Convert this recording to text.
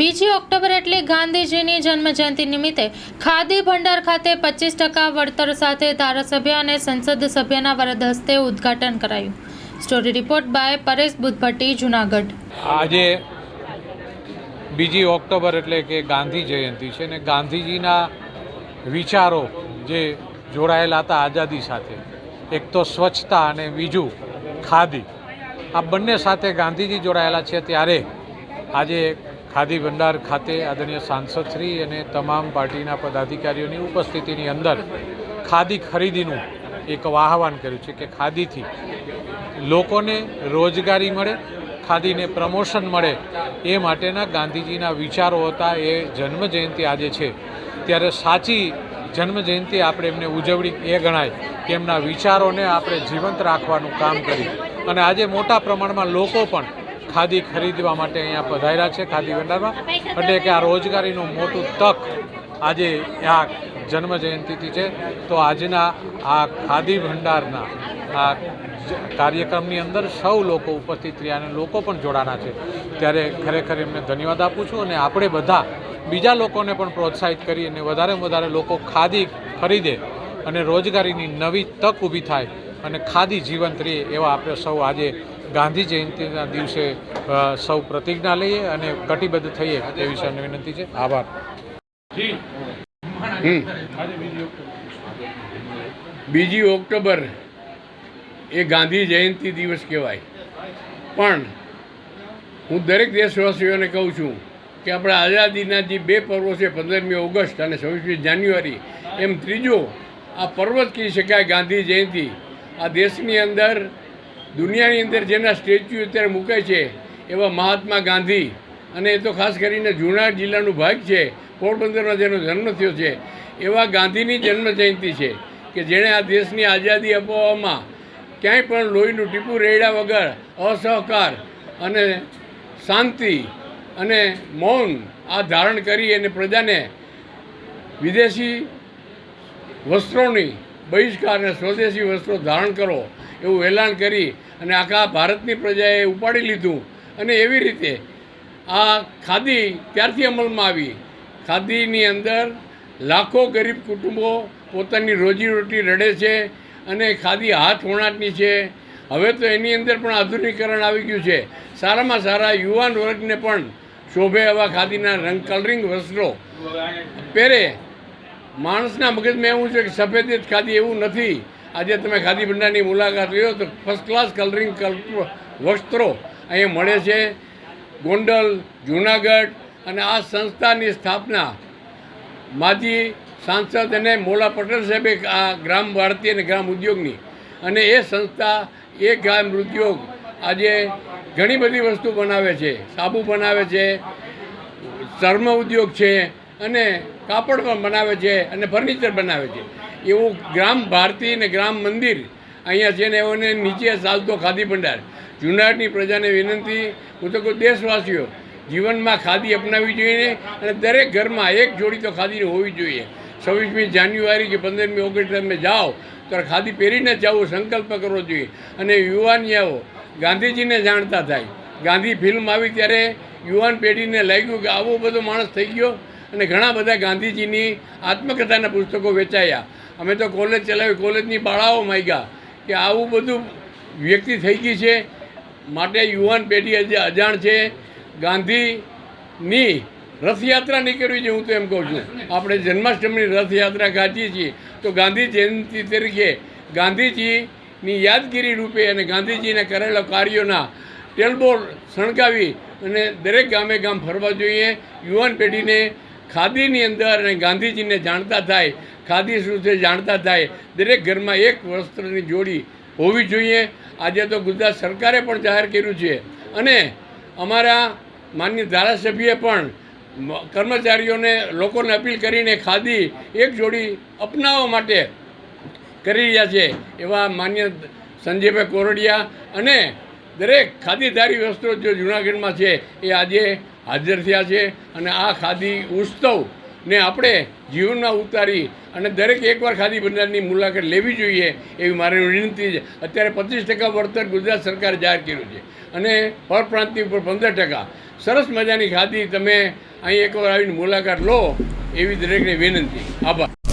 બીજી ઓક્ટોબર એટલે ગાંધીજીની જન્મજયંતિ નિમિત્તે ખાદી ભંડાર ખાતે પચીસ ટકા વળતર સાથે ધારાસભ્ય અને સંસદ સભ્યના વરદ હસ્તે ઉદ્ઘાટન કરાયું. Story report by Paresh Buddhabhatti, Junagadh. આજે બીજી ઓક્ટોબર એટલે કે ગાંધી જયંતિ છે ને ગાંધીજીના વિચારો જે જોડાયેલા હતા આઝાદી સાથે, એક તો સ્વચ્છતા અને બીજું ખાદી, આ બંને સાથે ગાંધીજી જોડાયેલા છે ત્યારે આજે ખાદી ભંડાર ખાતે આદરણીય સાંસદશ્રી અને તમામ પાર્ટીના પદાધિકારીઓની ઉપસ્થિતિની અંદર ખાદી ખરીદીનું એક આહવાન કર્યું છે કે ખાદીથી લોકોને રોજગારી મળે, ખાદીને પ્રમોશન મળે એ માટેના ગાંધીજીના વિચારો હતા, એ જન્મજયંતિ આજે છે. ત્યારે સાચી જન્મજયંતિ આપણે એમને ઉજવણી એ ગણાય કે એમના વિચારોને આપણે જીવંત રાખવાનું કામ કર્યું. અને આજે મોટા પ્રમાણમાં લોકો પણ ખાદી ખરીદવા માટે અહીંયા પધાર્યા છે, ખાદી ભંડારમાં. એટલે કે આ રોજગારીનું મોટું તક આજે આ જન્મ જયંતિથી છે. તો આજના આ ખાદી ભંડારના આ કાર્યક્રમની અંદર સૌ લોકો ઉપસ્થિત રહ્યા અને લોકો પણ જોડાના છે. ત્યારે ખરેખર એમને ધન્યવાદ આપું છું અને આપણે બધા બીજા લોકોને પણ પ્રોત્સાહિત કરી અને વધારે વધારે લોકો ખાદી ખરીદે અને રોજગારીની નવી તક ઊભી થાય અને ખાદી જીવંત રહે એવા આપણે સૌ આજે ગાંધી જયંતિના દિવસે સૌ પ્રતિજ્ઞા લઈએ અને કટિબદ્ધ થઈએ એવી સૌને વિનંતી છે. આભાર. બીજી ઓક્ટોબર એ ગાંધી જયંતિ દિવસ કહેવાય. પણ હું દરેક દેશવાસીઓને કહું છું કે આપણા આઝાદીના જે બે પર્વો છે, પંદરમી ઓગસ્ટ અને છવ્વીસમી જાન્યુઆરી, એમ ત્રીજો આ પર્વ જ કહી શકાય ગાંધી જયંતિ. આ દેશની અંદર દુનિયાની અંદર જેના સ્ટેચ્યુ અત્યારે મૂકે છે, એવા મહાત્મા ગાંધી અને એ તો ખાસ કરીને જૂનાગઢ જિલ્લાનું ભાગ છે પોરબંદરમાં જેનો જન્મ થયો છે, એવા ગાંધીની જન્મ જયંતિ છે કે જેણે આ દેશની આઝાદી અપાવવામાં ક્યાંય પણ લોહીનું ટીપું રેડ્યા વગર અસહકાર અને શાંતિ અને મૌન આ ધારણ કરી અને પ્રજાને વિદેશી વસ્ત્રોની બહિષ્કાર અને સ્વદેશી વસ્ત્રો ધારણ કરો એવું એલાન કરી અને આખા ભારતની પ્રજાએ ઉપાડી લીધું. અને એવી રીતે આ ખાદી ત્યારથી અમલમાં આવી. ખાદીની અંદર લાખો ગરીબ કુટુંબો પોતાની રોજીરોટી રડે છે અને ખાદી હાથ વણાટની છે. હવે તો એની અંદર પણ આધુનિકરણ આવી ગયું છે. સારામાં સારા યુવાન વર્ગને પણ શોભે એવા ખાદીના રંગ કલરિંગ વસ્ત્રો પહેરે. માણસના મગજમાં એવું છે કે સફેદ જ ખાદી એવું નથી. આજે તમે ખાદી ભંડારની મુલાકાત લ્યો તો ફર્સ્ટ ક્લાસ કલરિંગ વસ્ત્રો અહીંયા મળે છે. ગોંડલ, જૂનાગઢ અને આ સંસ્થાની સ્થાપના. માજી સાંસદ અને મોલા પટેલ સાહેબે આ ગ્રામ ભારતી અને ગ્રામ ઉદ્યોગની. અને એ સંસ્થા, એ ગ્રામ ઉદ્યોગ આજે ઘણી બધી વસ્તુ બનાવે છે. સાબુ બનાવે છે, ચર્મ ઉદ્યોગ છે અને કાપડ પણ બનાવે છે અને ફર્નિચર બનાવે છે. એવું ગ્રામ ભારતી અને ગ્રામ મંદિર અહીંયા છે ને એઓને નીચે ચાલતો ખાદી ભંડાર. જુનાગઢની પ્રજાને વિનંતી, હું તો કહું દેશવાસીઓ, જીવનમાં ખાદી અપનાવવી જોઈએ અને દરેક ઘરમાં એક જોડી તો ખાદીની હોવી જોઈએ. છવ્વીસમી જાન્યુઆરી કે પંદરમી ઓગસ્ટ તમે જાઓ, તો ખાદી પહેરીને જાઓ, સંકલ્પ કરવો જોઈએ. અને યુવાનિયાઓ, ગાંધીજીને જાણતા થાય. ગાંધી ફિલ્મ આવી ત્યારે યુવાન પેઢીને લાગ્યું કે આવો બધો માણસ થઈ ગયો અને ઘણા બધા ગાંધીજીની આત્મકથાના પુસ્તકો વેચાયા. અમે તો કોલેજ ચલાવી કોલેજની બાળાઓ માગ્યા કે આવું બધું વ્યક્તિ થઈ ગઈ છે. માટે યુવાન પેઢી આજે અજાણ છે. ગાંધીની રથયાત્રા નીકળવી છે, હું તો એમ કહું છું. આપણે જન્માષ્ટમીની રથયાત્રા કાઢીએ છીએ. તો ગાંધી જયંતિ તરીકે ગાંધીજીની યાદગીરી રૂપે અને ગાંધીજીને કરેલા કાર્યોના ટેલબોર્ડ સણગાવી અને દરેક ગામે ગામ ફરવા જોઈએ. યુવાન પેઢીને ખાદીની અંદર અને ગાંધીજીને જાણતા થાય, ખાદી શું છે જાણતા થાય. દરેક ઘરમાં એક વસ્ત્રની જોડી હોવી જોઈએ. આજે તો ગુજરાત સરકારે પણ જાહેર કર્યું છે. અને અમારા માન્ય ધારાસભ્યએ પણ કર્મચારીઓને લોકોને અપીલ કરીને ખાદી એક જોડી અપનાવવા માટે કરી રહ્યા છે. એવા માન્ય સંજયભાઈ કોરડિયા અને દરેક ખાદીધારી વસ્ત્રો જે જૂનાગઢમાં છે, એ આજે હાજર થયા છે અને આ ખાદી ઉત્સવને આપણે જીવનમાં ઉતારી અને દરેક એકવાર ખાદી ભંડારની મુલાકાત લેવી જોઈએ એવી મારી વિનંતી છે. અત્યારે પચીસ ટકા વળતર ગુજરાત સરકારે જાહેર કર્યું છે અને પરપ્રાંતિ ઉપર પંદર ટકા. સરસ મજાની ખાદી તમે અહીં એકવાર આવીને મુલાકાત લો એવી દરેકને વિનંતી. આભાર.